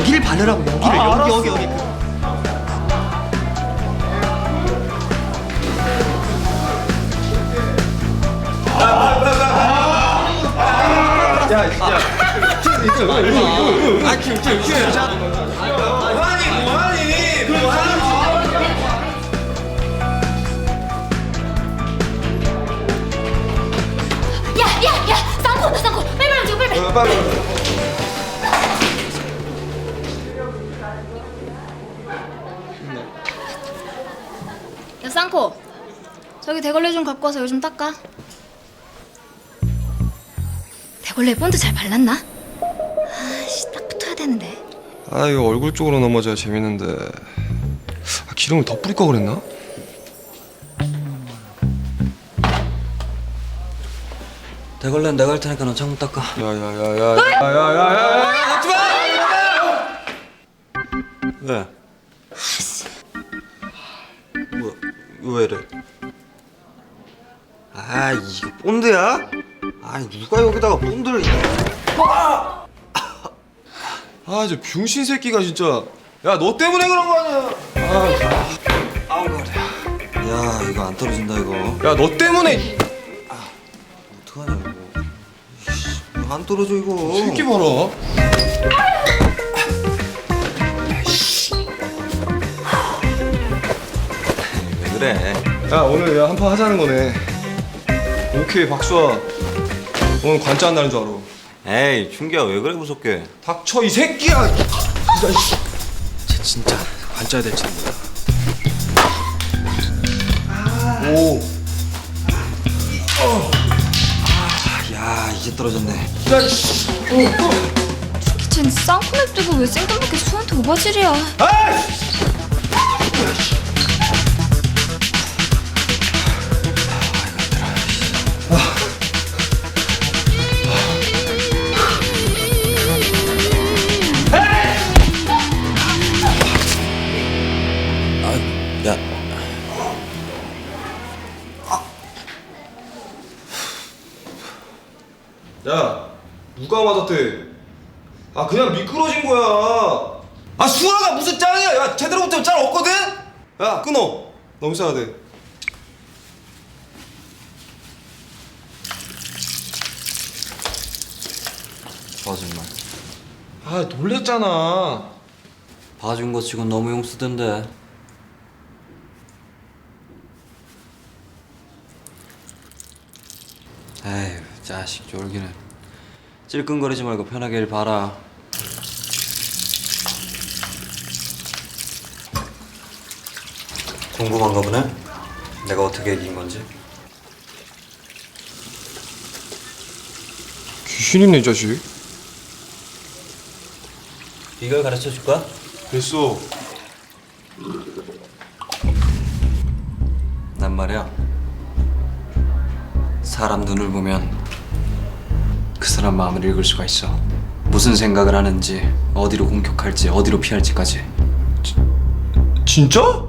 여기를 바르라고. 여기를 여기 여기. 여기 야, 야, 야, 쌍코, 쌍코, 빨리 빨리 지금 빨리 빨리. 야, 쌍코, 저기 대걸레 좀 갖고 와서 요즘 닦아. 대걸레 본드 잘 발랐나? 아씨, 딱 붙어야 되는데. 아 이거 얼굴 쪽으로 넘어져야 재밌는데 아, 기름을 더 뿌릴 걸 그랬나? 대걸레는 내가 할 테니까 넌 창문 닦아. 야야야야야야야야야! 왜? 뭐, 왜 이래? 아, 이거 본드야? 아니, 누가 여기다가 본드를. 아 저 병신 새끼가 진짜 야 너 때문에 그런 거 아니야 아우, 그래. 야, 이거 안 떨어진다, 이거. 야 너 때문에 어떡하냐, 이거. 이씨, 이거 안 떨어져, 이거. 새끼 봐라 왜 그래? 야 오늘 야 한판 하자는 거네 오케이 박수아 오늘 관짜 안 나는 줄 알아 에이, 충기야, 왜 그래, 무섭게? 닥쳐 이 새끼야 쟤 진짜 관짜야 될 친구야. 오 야, 이제 떨어졌네. 야, 씨. 쟨 쌍코 냅두고 왜 생각나게 수한테 오바질이야. 야, 야, 누가 맞았대? 아, 그냥 미끄러진 거야. 아, 수아가 무슨 짱이야? 야, 제대로 못하면 짱 없거든? 야, 끊어. 너무 싸야 돼. 거짓말. 아, 놀랬잖아. 봐준 거 치곤 너무 용 쓰던데. 에휴, 자식 쫄기는. 찔끔거리지 말고 편하게 일 봐라. 궁금한가 보네? 내가 어떻게 이긴 건지? 귀신 있네, 이 자식. 이걸 가르쳐 줄까? 됐어. 난 말이야 사람 눈을 보면 그 사람 마음을 읽을 수가 있어 무슨 생각을 하는지 어디로 공격할지 어디로 피할지까지 진짜?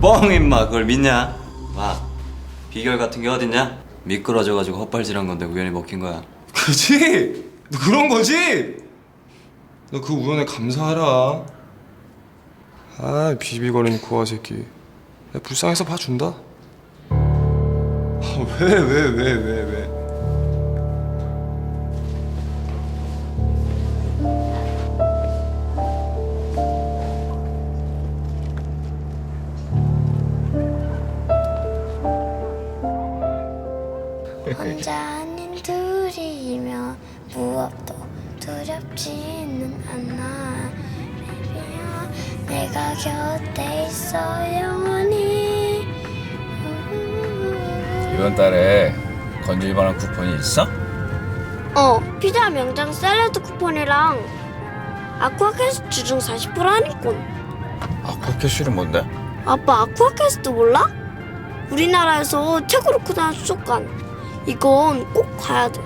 뻥 임마 그걸 믿냐? 와 비결 같은 게 어딨냐? 미끄러져가지고 헛발질한 건데 우연히 먹힌 거야 그지? 너 그런 거지? 너 그 우연에 감사하라. 아, 비비거리는 고아 새끼. 야, 불쌍해서 봐준다. 아, 왜, 왜, 왜, 왜, 왜? 혼자 아닌 둘이면 무엇도 두렵지는 않아 내가 곁에 있어 영원 이번 달에 건질 만한 쿠폰이 있어? 어 피자 명장 샐러드 쿠폰이랑 아쿠아캐스트 주중 40% 할인권 아쿠아캐슐은 뭔데? 아빠 아쿠아캐스트 몰라? 우리나라에서 최고로 크다는 수족관 이건 꼭 가야 돼